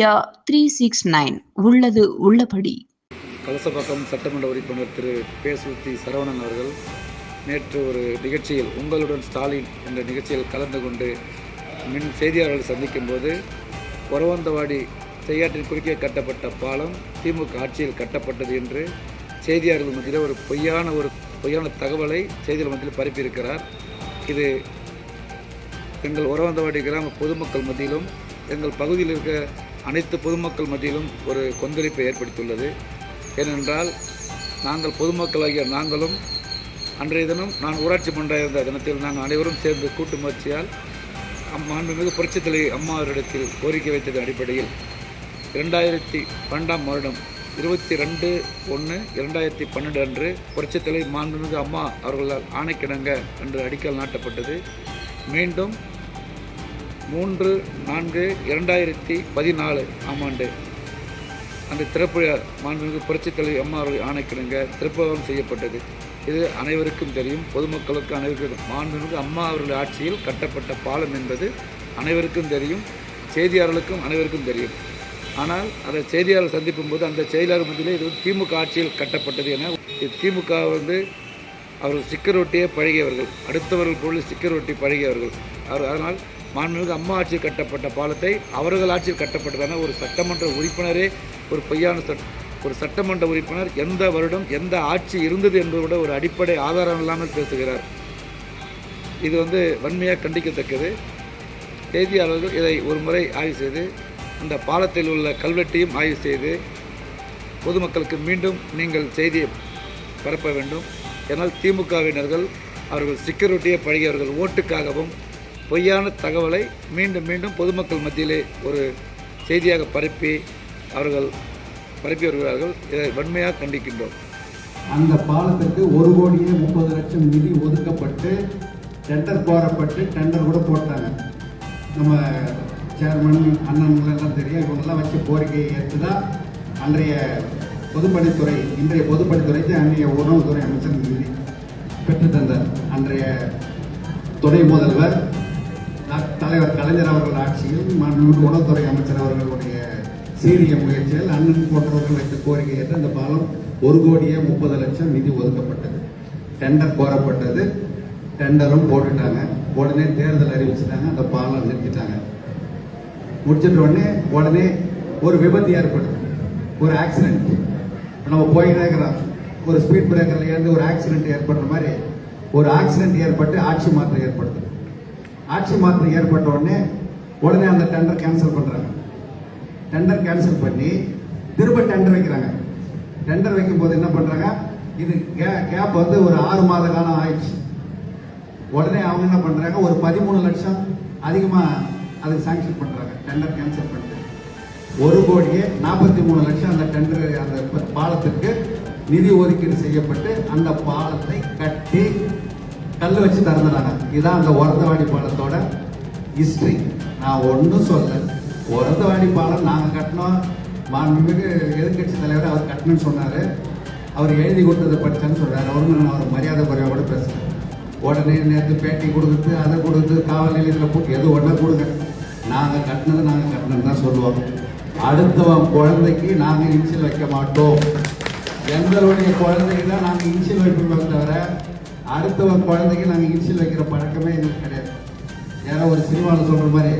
India three six nine உள்ளது உள்ளபடி. கலசபாக்கம் சட்டமன்ற உறுப்பினர் திரு பேசுத்தி சரவணன் அவர்கள் நேற்று ஒரு நிகழ்ச்சியில் உங்களுடன் ஸ்டாலின் என்ற நிகழ்ச்சியில் கலந்து கொண்டு மின் செய்தியாளர்களை சந்திக்கும் போது ஒரவந்தவாடி செய்யாற்றின் குறுக்கே கட்டப்பட்ட பாலம் திமுக ஆட்சியில் கட்டப்பட்டது என்று செய்தியாளர்கள் மத்தியில் ஒரு பொய்யான ஒரு பொய்யான தகவலை செய்தியாளர் மத்தியில் பரப்பியிருக்கிறார். இது எங்கள் உறவந்தவாடி கிராம பொதுமக்கள் மத்தியிலும் எங்கள் பகுதியில் இருக்க அனைத்து பொதுமக்கள் மத்தியிலும் ஒரு கொந்தளிப்பை ஏற்படுத்தியுள்ளது. ஏனென்றால் நாங்கள் பொதுமக்களாகிய நாங்களும் அன்றைய தினம் நான் ஊராட்சி மன்ற இருந்த தினத்தில் நாங்கள் அனைவரும் சேர்ந்து கூட்டு முயற்சியால் அம் மாண்புமிகு அம்மா அவரிடத்தில் கோரிக்கை வைத்தது அடிப்படையில் இரண்டாயிரத்தி பன்னெண்டாம் வருடம் இருபத்தி ரெண்டு ஒன்று இரண்டாயிரத்தி பன்னெண்டு அன்று புரட்சித்தலை மாண்புமிகு அம்மா அவர்களால் ஆணைக்கிடங்க என்று அடிக்கல் நாட்டப்பட்டது. மீண்டும் மூன்று நான்கு இரண்டாயிரத்தி பதினாலு ஆம் ஆண்டு. அந்த திறப்பு மாண்புமிகு புரட்சித் தலைவி அம்மா அவர்கள் ஆணைக்கிணங்க திறப்பகம் செய்யப்பட்டது. இது அனைவருக்கும் தெரியும். பொதுமக்களுக்கு அனைவருக்கும் மாண்புமிகு அம்மா அவர்கள் ஆட்சியில் கட்டப்பட்ட பாலம் என்பது அனைவருக்கும் தெரியும். செய்தியாளர்களுக்கும் அனைவருக்கும் தெரியும். ஆனால் அதை செய்தியாளர் சந்திக்கும் போது அந்த செய்தியாளர் மத்தியிலே இது திமுக ஆட்சியில் கட்டப்பட்டது என இது திமுக வந்து அவர்கள் சிக்கரொட்டியே பழகியவர்கள். அடுத்தவர்கள் பொருள் சிக்கரொட்டி பழகியவர்கள். அவர் அதனால் மாண்புமிகு அம்மா ஆட்சியில் கட்டப்பட்ட பாலத்தை அவர்கள் ஆட்சியில் கட்டப்பட்டதான ஒரு சட்டமன்ற உறுப்பினரே ஒரு பொய்யான சட் ஒரு சட்டமன்ற உறுப்பினர் எந்த வருடம் எந்த ஆட்சி இருந்தது என்பதை விட ஒரு அடிப்படை ஆதாரம் இல்லாமல் பேசுகிறார். இது வந்து வன்மையாக கண்டிக்கத்தக்கது. செய்தியாளர்கள் இதை ஒரு முறை ஆய்வு செய்து அந்த பாலத்தில் உள்ள கல்வெட்டையும் ஆய்வு செய்து பொதுமக்களுக்கு மீண்டும் நீங்கள் செய்தியை பரப்ப வேண்டும். ஏன்னால் திமுகவினர்கள் அவர்கள் செக்யூரிட்டியை பழகியவர்கள் ஓட்டுக்காகவும் பொய்யான தகவலை மீண்டும் மீண்டும் பொதுமக்கள் மத்தியிலே ஒரு செய்தியாக பரப்பி அவர்கள் பரப்பி வருகிறார்கள். இதை வன்மையாக கண்டிக்கின்றோம். அந்த பாலத்துக்கு ஒரு கோடியே முப்பது லட்சம் நிதி ஒதுக்கப்பட்டு டெண்டர் கோரப்பட்டு டெண்டர் கூட போட்டாங்க. நம்ம சேர்மன் அண்ணன்களெல்லாம் தெரியும். இவங்கெல்லாம் வச்சு கோரிக்கையை ஏற்று தான் அன்றைய பொதுப்பணித்துறை இன்றைய பொதுப்பணித்துறைக்கு அன்றைய உணவுத்துறை அமைச்சர் நிதி பெற்று தந்தார். அன்றைய துணை முதல்வர் தலைவர் கலைஞர் அவர்கள் ஆட்சியில் மாண்புமிகு உணவுத்துறை அமைச்சர் அவர்களுடைய சீரிய முயற்சியில் அண்ணன் போன்றவர்கள் வைத்த கோரிக்கை ஏற்று அந்த பாலம் ஒரு கோடியே முப்பது லட்சம் நிதி ஒதுக்கப்பட்டது. டெண்டர் கோரப்பட்டது. டெண்டரும் போட்டுட்டாங்க. உடனே தேர்தல் அறிவிச்சிட்டாங்க. அந்த பாலம் நிறுத்திட்டாங்க. முடிச்சிட்ட உடனே உடனே ஒரு விபத்து ஏற்படுது ஒரு ஆக்சிடென்ட் நம்ம போயிட்டே இருக்கிறோம் ஒரு ஸ்பீட் பிரேக்கர்ல இருந்து ஒரு ஆக்சிடென்ட் ஏற்படுற மாதிரி ஒரு ஆக்சிடென்ட் ஏற்பட்டு ஆட்சி மாற்றம் ஏற்படுது. ஆட்சி மாற்றம் ஏற்பட்ட உடனே உடனே அந்த டெண்டர் கேன்சல் பண்றாங்க. டெண்டர் கேன்சல் பண்ணி திரும்ப டெண்டர் வைக்கிறாங்க. டெண்டர் வைக்கும் போது என்ன பண்றாங்க? இது கேப் வந்து ஒரு ஆறு மாத காலம் ஆயிடுச்சு. உடனே அவங்க என்ன பண்றாங்க? ஒரு பதிமூணு லட்சம் அதிகமா அதுக்கு சாங்ஷன் பண்றாங்க. டெண்டர் கேன்சல் பண்ணிட்டு. ஒரு கோடியே நாற்பத்தி மூணு லட்சம் அந்த டெண்டர் அந்த பாலத்திற்கு நிதி ஒதுக்கீடு செய்யப்பட்டு அந்த பாலத்தை கட்டி கல் வச்சு திறந்துறாங்க இதுதான் அந்த உரந்தவாடி பாலத்தோட ஹிஸ்ட்ரி நான் ஒன்றும் சொல்ல உரந்தவாடி பாலம் நாங்கள் கட்டினோம். மாண்புமிகு எதிர்க்கட்சி தலைவர் அவர் கட்டணும்னு சொன்னார். அவர் எழுதி கொடுத்ததை படித்தேன்னு சொல்கிறார் அவரும் நான் அவர் மரியாதை குறைவாக கூட பேசுகிறேன் உடனே நேற்று பேட்டி கொடுத்து அதை கொடுத்து காவல் நிலையத்தில் போட்டு எது உடனே கொடுங்க. நாங்கள் கட்டினது நாங்கள் கட்டினது தான் சொல்லுவோம். அடுத்தவன் குழந்தைக்கு நாங்கள் இன்சில் வைக்க மாட்டோம். எங்களுடைய குழந்தைக்கு தான் நாங்கள் இன்சில் வைப்போம் தவிர அடுத்தவன் குழந்தைக்கு நாங்கள் இன்சில் வைக்கிற பழக்கமே எங்களுக்கு கிடையாது. யாரோ ஒரு சினிமாவில் சொல்கிற மாதிரி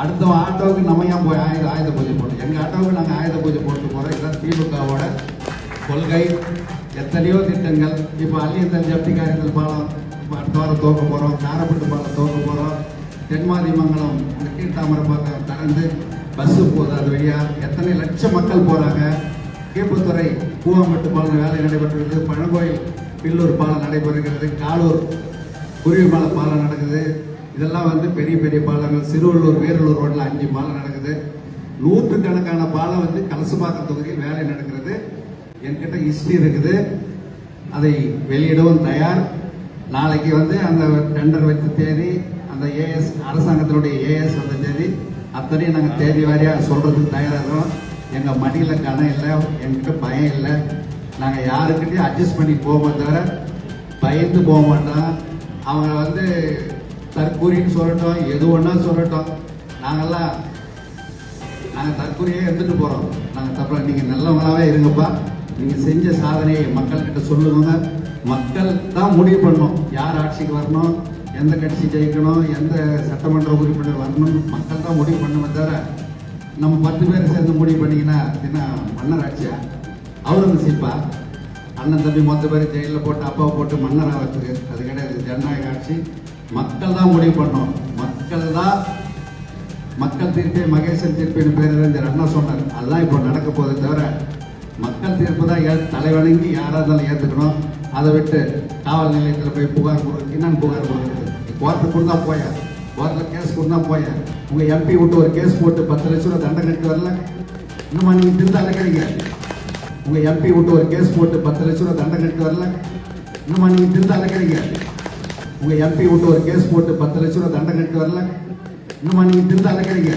அடுத்தவன் ஆட்டோவுக்கு நம்ம ஏன் போய் ஆயுத ஆயுத பூஜை போட்டோம் எங்கள் ஆட்டோவுக்கு நாங்கள் ஆயுத பூஜை போட்டு போகிறோம் இதுதான் திமுகவோட கொள்கை. எத்தனையோ திட்டங்கள். இப்போ அள்ளியந்தல் ஜப்தி காரியங்கள் பாலம் அடுத்த வாரம் தோக்க போகிறோம் காரப்பட்டு பாலம் தோக்க போகிறோம் தென்மாதிமங்கலம் இந்த கீழ்த்தாமரை பாக்கம் திறந்து பஸ்ஸு போகுது அது வழியாக எத்தனை லட்சம் மக்கள் போகிறாங்க கீழ்ப்புத்துறை பூவாம்பட்டு பாலம் வேலை நடைபெற்றது பழங்கோயில் பில்லூர் பாலம் நடைபெறுகிறது காலூர் குருவிமலை பாலம் நடக்குது. இதெல்லாம் வந்து பெரிய பெரிய பாலங்கள். சிறுவள்ளூர் வேரூர் ரோட்டில் அஞ்சு பாலம் நடக்குது. நூற்றுக்கணக்கான பாலம் வந்து கலசுபாக்கம் தொகுதியில் வேலை நடக்கிறது. என்கிட்ட ஹிஸ்ட்ரி இருக்குது. அதை வெளியிடவும் தயார். நாளைக்கு வந்து அந்த டெண்டர் வச்ச தேதி அந்த ஏஎஸ் அரசாங்கத்தினுடைய ஏஎஸ் வந்த தேதி அத்தனையும் நாங்கள் தேதி வாரியாக சொல்கிறதுக்கு தயாராகிறோம் எங்கள் மடியில் கணம் இல்லை என்கிட்ட பயம் இல்லை. நாங்கள் யாருக்கிட்டையும் அட்ஜஸ்ட் பண்ணி போவோமே தவிர பயந்து போக மாட்டோம். அவங்க வந்து தற்கூரின்னு சொல்லட்டும் எது ஒன்றா சொல்லட்டும். நாங்கள்லாம் நாங்கள் தற்கொலையே எடுத்துகிட்டு போகிறோம் நாங்கள் தப்பா நீங்கள் நல்லவங்களாவே இருங்கப்பா. நீங்கள் செஞ்ச சாதனையை மக்கள்கிட்ட சொல்லுங்க. மக்கள் தான் முடிவு பண்ணணும். யார் ஆட்சிக்கு வரணும் எந்த கட்சி ஜெயிக்கணும் எந்த சட்டமன்ற உறுப்பினர் வரணும்னு மக்கள் தான் முடிவு பண்ணுமே தவிர நம்ம பத்து பேர் சேர்ந்து முடிவு பண்ணிங்கன்னா என்ன மன்னர் ஆட்சியா? அவுரங்கசீப்பா அண்ணன் தம்பி மொத்த பேர் ஜெயிலில் போட்டு அப்பாவை போட்டு மன்னர் ஆகிறதுக்கு அது கிடையாது ஜனநாயக ஆட்சி. மக்கள் தான் முடிவு பண்ணோம் மக்கள் தான் மக்கள் தீர்ப்பே மகேசன் தீர்ப்பின் பேர் இந்த அண்ணா சொன்னார். அதுதான் இப்போ நடக்க போதே தவிர மக்கள் தீர்ப்பு தான் ஏ தலைவணங்கி யாராக இருந்தாலும் ஏற்றுக்கணும் அதை விட்டு காவல் நிலையத்தில் போய் புகார் கொடுக்குறது என்னென்னு புகார் கொடுக்குறது? கோர்ட்டு கொடுத்தா போயா? கோர்ட்டில் கேஸ் கொடுத்தா போயா? உங்கள் எம்பி விட்டு ஒரு கேஸ் போட்டு பத்து லட்சம் ரூபா தண்டனை கட்டி வரல? இன்னும் நீங்கள் திருத்த அழைக்கிறீங்க உங்கள் எம்பி விட்டு ஒரு கேஸ் போட்டு பத்து லட்ச ரூபா தண்டனை கட்டி வரல. இன்னுமா நீங்கள் திருத்த அழைக்கிறீங்க உங்கள் எம்பி விட்டு ஒரு கேஸ் போட்டு பத்து லட்ச ரூபா தண்டனை கட்டு வரல. இன்னுமா நீங்கள் திருத்த அழைக்கிறீங்க